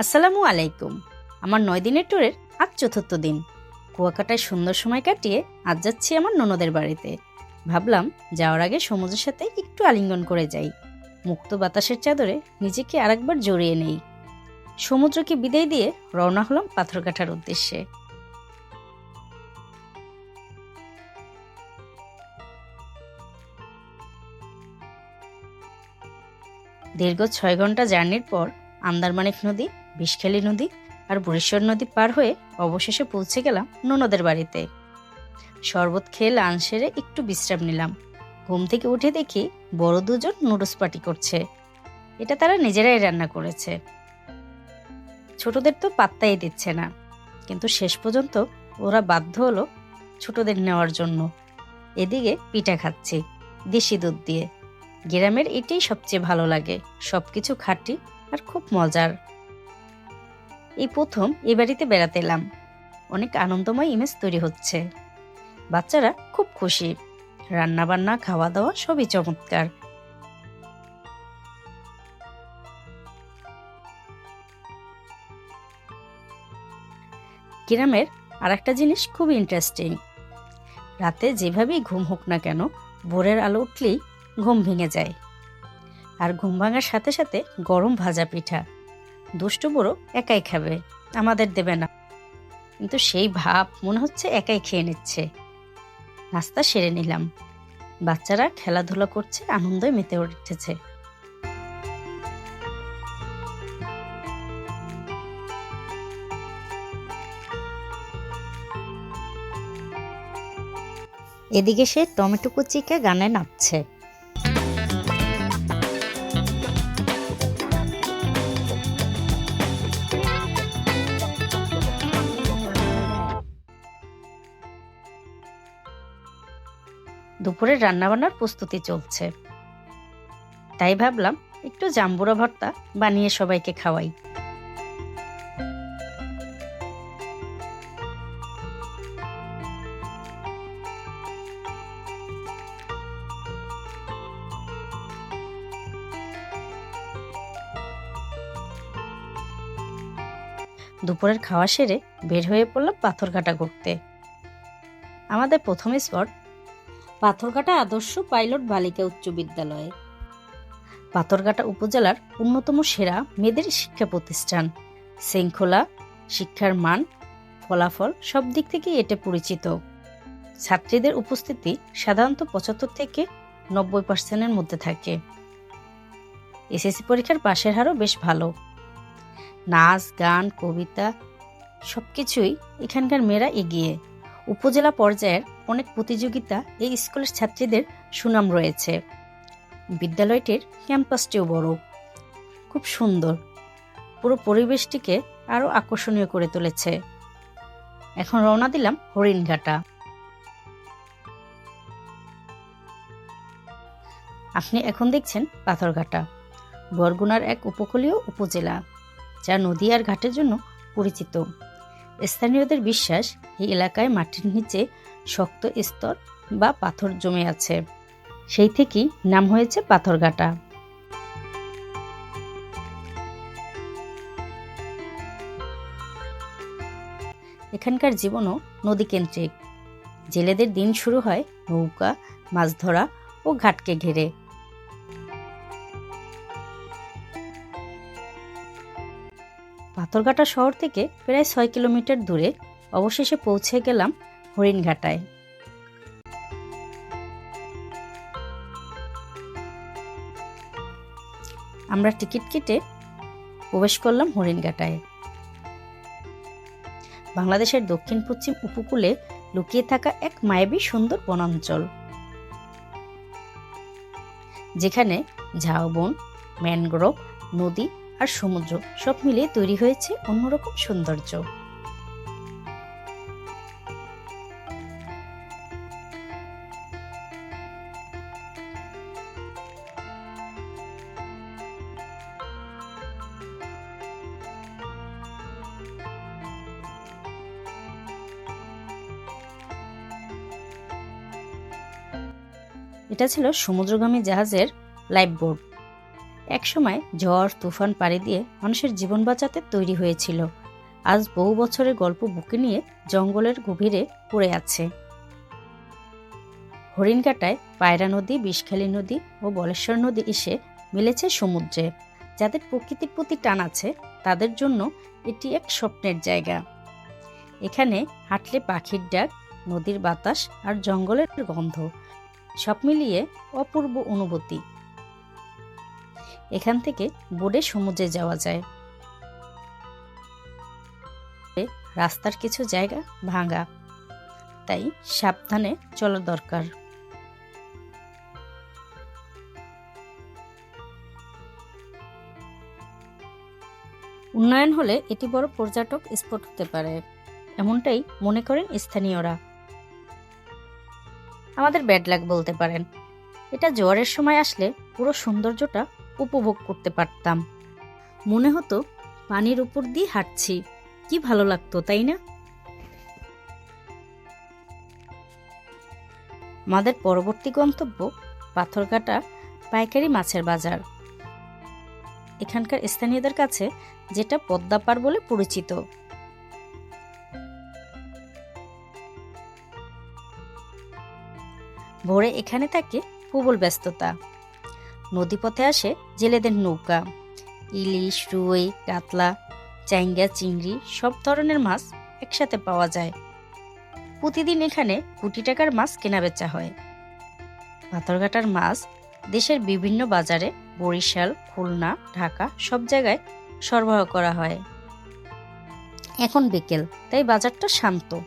আসসালামু আলাইকুম। আমার নয় দিনের ট্যুরের আজ চতুর্থ দিন। কুয়াকাটায় সুন্দর সময় কাটিয়ে আজ যাচ্ছি আমার ননদের বাড়িতে। ভাবলাম যাওয়ার আগে সমুদ্রের সাথে একটু আলিঙ্গন করে যাই। মুক্ত বাতাসের চাদরে নিজেকে আরেকবার জড়িয়ে নেই। সমুদ্রকে বিদায় দিয়ে রওনা হলাম পাথরকাঠার উদ্দেশ্যে। দীর্ঘ ছয় ঘণ্টা জার্নির পর আন্দারমানিক নদী, বিষখালী নদী আর বুড়েশ্বর নদী পার হয়ে অবশেষে পৌঁছে গেলাম ননদের বাড়িতে। শরবত খেয়ে লাঞ্চ সেরে একটু বিশ্রাম নিলাম। ঘুম থেকে উঠে দেখি বড় দুজন নুডলস পার্টি করছে। এটা তারা নিজেরাই রান্না করেছে। ছোটদের তো পাত্তাই দিচ্ছে না। কিন্তু শেষ পর্যন্ত ওরা বাধ্য হলো ছোটদের নেওয়ার জন্য। এদিকে পিঠা খাচ্ছি, দেশি দুধ দিয়ে। গ্রামের এটাই সবচেয়ে ভালো লাগে। সবকিছু খাঁটি আর খুব মজার। এই প্রথম এ বাড়িতে বেড়াতে এলাম। অনেক আনন্দময় ইমেজ তৈরি হচ্ছে। বাচ্চারা খুব খুশি। রান্না বান্না খাওয়া দাওয়া সবই চমৎকার। গ্রামের আর একটা জিনিস খুব ইন্টারেস্টিং রাতে যেভাবেই ঘুম হোক না কেন, ভোরের আলো উঠলেই ঘুম ভেঙে যায়। আর ঘুম ভাঙার সাথে সাথে গরম ভাজা পিঠা। দুষ্টু বড় একাই খাবে, আমাদের দেবে না। কিন্তু সেই ভাব মনে হচ্ছে একাই খেয়ে নিচ্ছে। নাস্তা সেরে নিলাম। বাচ্চারা খেলাধুলা করছে আনন্দে মেতে উঠেছে। এদিকে সে টমেটো কুচিকে গানে নাচছে। দুপুরের রান্নাবান্নার প্রস্তুতি চলছে। তাই ভাবলাম, একটু জাম্বুরা ভর্তা বানিয়ে সবাইকে খাওয়াই। দুপুরের খাওয়া সেরে বের হয়ে পড়লাম পাথরঘাটা ঘুরতে। আমাদের প্রথম স্পট পাথরঘাটা আদর্শ পাইলট বালিকা উচ্চ বিদ্যালয়ে। পাথরঘাটা উপজেলার অন্যতম সেরা মেয়েদের শিক্ষা প্রতিষ্ঠান। শৃঙ্খলা, শিক্ষার মান, ফলাফল সব দিক থেকে এটা পরিচিত। ছাত্রীদের উপস্থিতি সাধারণত পঁচাত্তর থেকে নব্বই পার্সেন্টের মধ্যে থাকে। এসএসসি পরীক্ষার পাশের হারও বেশ ভালো। নাচ, গান, কবিতা সব কিছুই এখানকার মেয়েরা এগিয়ে। উপজেলা পর্যায়ের প্রতিযোগিতা এই স্কুলের ছাত্রীদের সুনাম রয়েছে। বিদ্যালয়টির ক্যাম্পাসটিও বড়। খুব সুন্দর। পুরো পরিবেশটিকে আরও আকর্ষণীয় করে তুলেছে। এখন রওনা দিলাম হরিণঘাটা। আপনি এখন দেখছেন পাথরঘাটা, বরগুনার এক উপকূলীয় উপজেলা, যা নদী আর ঘাটের জন্য পরিচিত। স্থানীয়দের বিশ্বাস, এই এলাকায় মাটির নিচে শক্ত স্তর বা পাথর জমে আছে। সেই থেকেই নাম হয়েছে পাথরঘাটা। এখানকার জীবনও নদীকেন্দ্রিক। জেলেদের দিন শুরু হয় নৌকা, মাছ ধরা ও ঘাটকে ঘিরে। পাথরঘাটা শহর থেকে প্রায় ছয় কিলোমিটার দূরে অবশেষে পৌঁছে গেলাম হরিণঘাটায়। আমরা টিকিট কেটে প্রবেশ করলাম হরিণঘাটায়। বাংলাদেশের দক্ষিণ পশ্চিম উপকূলে লুকিয়ে থাকা এক মায়াবী সুন্দর বনাঞ্চল। যেখানে ঝাউবন, ম্যানগ্রোভ, নদী আর সমুদ্র সব মিলিয়ে তৈরি হয়েছে অন্যরকম সৌন্দর্য। এটা ছিল সমুদ্রগামী জাহাজের লাইফ বোট একসময় ঝড়, তুফান পাড়ি দিয়ে মানুষের জীবন বাঁচাতে তৈরি হয়েছিল। আজ বহু বছরের গল্প বুকে নিয়ে জঙ্গলের গভীরে পড়ে আছে। হরিণকাটায় পায়রা নদী, বিষখালী নদী ও বলেশ্বর নদী এসে মিলেছে সমুদ্রে। যাদের প্রকৃতির প্রতি টান আছে, তাদের জন্য এটি এক স্বপ্নের জায়গা। এখানে হাঁটলে পাখির ডাক, নদীর বাতাস আর জঙ্গলের গন্ধ, সব মিলিয়ে অপূর্ব অনুভূতি। এখান থেকে বোর্ডে সমুদ্রে যাওয়া যায়। রাস্তার কিছু জায়গা ভাঙা, তাই সাবধানে চলা দরকার। উন্নয়ন হলে এটি বড় পর্যটক স্পট হতে পারে, এমনটাই মনে করেন স্থানীয়রা। আমাদের ব্যাড লাক বলতে পারেন। এটা জোয়ারের সময় আসলে পুরো সৌন্দর্যটা উপভোগ করতে পারতাম। মনে হতো, পানির উপর দিয়ে হাঁটছি। কি ভালো লাগতো, তাই না? আমাদের পরবর্তী গন্তব্য পাথরঘাটা পাইকারি মাছের বাজার। এখানকার স্থানীয়দের কাছে যেটা পদ্মাপার বলে পরিচিত। ভোরে এখানে থাকে প্রবল ব্যস্ততা। নদীপথে আসে জেলেদের নৌকা। ইলিশ, রুই, কাতলা চাইঙ্গা চিংড়ি সব ধরনের মাছ একসাথে পাওয়া যায়। প্রতিদিন এখানে কোটি টাকার মাছ কেনাবেচা হয়। পাথরঘাটার মাছ দেশের বিভিন্ন বাজারে বরিশাল, খুলনা, ঢাকা সব জায়গায় সরবরাহ করা হয়। এখন বিকেল, তাই বাজারটা শান্ত।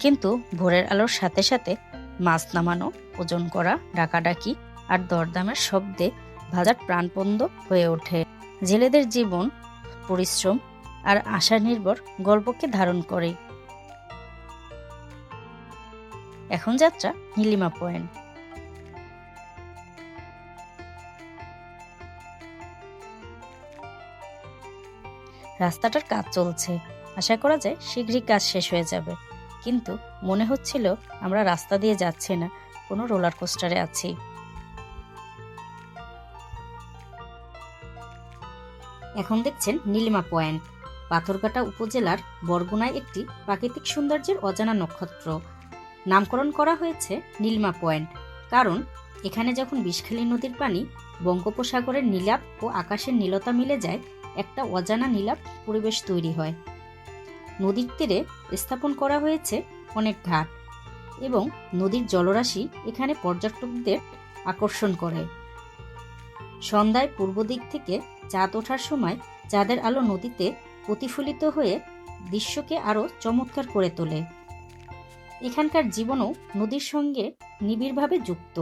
কিন্তু ভোরের আলোর সাথে সাথে মাছ নামানো, ওজন করা, ডাকাডাকি আর দরদামের শব্দে বাজার প্রাণপন্দ হয়ে ওঠে। জেলেদের জীবন, পরিশ্রম আর আশা নির্ভর গল্পকে ধারণ করে। এখন যাত্রা নীলিমা পয়েন্ট। রাস্তাটার কাজ চলছে। আশা করা যায় শীঘ্রই কাজ শেষ হয়ে যাবে। কিন্তু মনে হচ্ছিল আমরা রাস্তা দিয়ে যাচ্ছি না, কোনো রোলার কোস্টারে আছি। এখন দেখছেন নীলিমা পয়েন্ট। পাথরঘাটা উপজেলার বরগুনায় একটি প্রাকৃতিক সৌন্দর্যের অজানা নক্ষত্র। নামকরণ করা হয়েছে নীলিমা পয়েন্ট। কারণ, এখানে যখন বিষখালী নদীর পানি বঙ্গোপসাগরের নীলাপ ও আকাশের নীলতা মিলে যায়, একটা অজানা নীলাপ পরিবেশ তৈরি হয়। নদীর তীরে স্থাপন করা হয়েছে অনেক ঘাট এবং নদীর জলরাশি এখানে পর্যটকদের আকর্ষণ করে। সন্ধ্যায় পূর্ব দিক থেকে চাঁদ ওঠার সময় চাঁদের আলো নদীতে প্রতিফলিত হয়ে দৃশ্যকে আরও চমৎকার করে তোলে। এখানকার জীবনও নদীর সঙ্গে নিবিড়ভাবে যুক্ত।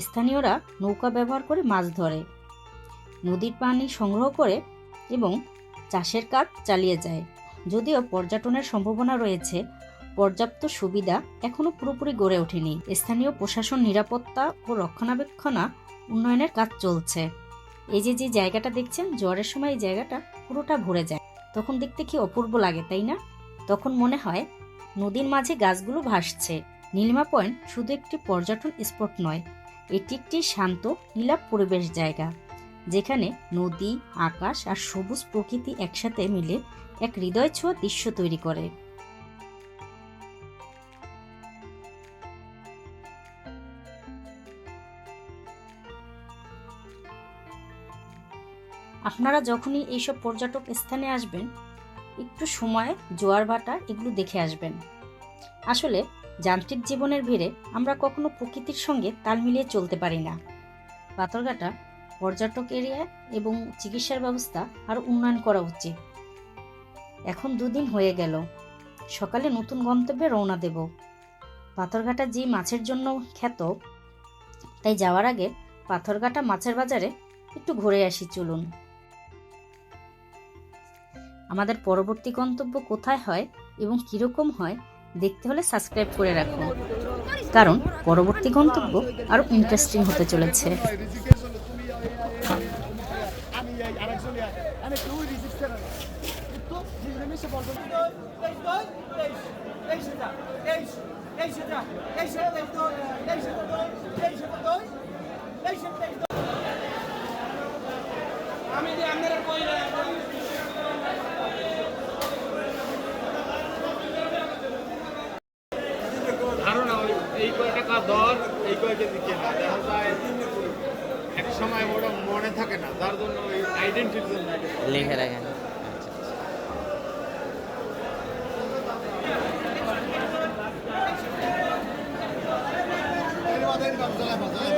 স্থানীয়রা নৌকা ব্যবহার করে মাছ ধরে, নদীর পানি সংগ্রহ করে এবং চাষের কাজ চালিয়ে যায়। যদিও পর্যটনের সম্ভাবনা রয়েছে, পর্যাপ্ত সুবিধা এখনও পুরোপুরি গড়ে ওঠেনি। স্থানীয় প্রশাসন নিরাপত্তা ও রক্ষণাবেক্ষণা উন্নয়নের কাজ চলছে। এই যে যে জায়গাটা দেখছেন, জ্বরের সময় এই জায়গাটা পুরোটা ভরে যায়। তখন দেখতে কি অপূর্ব লাগে, তাই না? তখন মনে হয়, নদীর মাঝে গাছগুলো ভাসছে। নীলিমা পয়েন্ট শুধু একটি পর্যটন স্পট নয়, এটি একটি শান্ত নীলাপ পরিবেশ জায়গা, যেখানে নদী, আকাশ আর সবুজ প্রকৃতি একসাথে মিলে এক হৃদয় ছোঁয়া দৃশ্য তৈরি করে। আপনারা যখনই এইসব পর্যটক স্থানে আসবেন, একটু সময়, জোয়ার ভাটা এগুলো দেখে আসবেন। আসলে যান্ত্রিক জীবনের ভিড়ে আমরা কখনো প্রকৃতির সঙ্গে তাল মিলিয়ে চলতে পারি না। পাথরঘাটা, পর্যটক এরিয়া এবং চিকিৎসার ব্যবস্থা আরও উন্নয়ন করা উচিত। এখন দুদিন হয়ে গেল। সকালে নতুন গন্তব্যে রওনা দেব। পাথরঘাটা যে মাছের জন্য খ্যাত, তাই যাওয়ার আগে পাথরঘাটা মাছের বাজারে একটু ঘুরে আসি, চলুন। আমাদের পরবর্তী গন্তব্য কোথায় হয় এবং কীরকম হয়, দেখতে হলে সাবস্ক্রাইব করে রাখুন। কারণ পরবর্তী গন্তব্য আরও ইন্টারেস্টিং হতে চলেছে। আমি এই আরেকজন আমি একটু রিসিভ করে তো জিনিসে বলব ধারণা ওই এই কয় টাকা দর এই কয় কেজি কেনা দেখা যায় এক সময় ওটা মনে থাকে না তার জন্য ওই আইডেন্টিটির জন্য লিখে রাখেন। একটা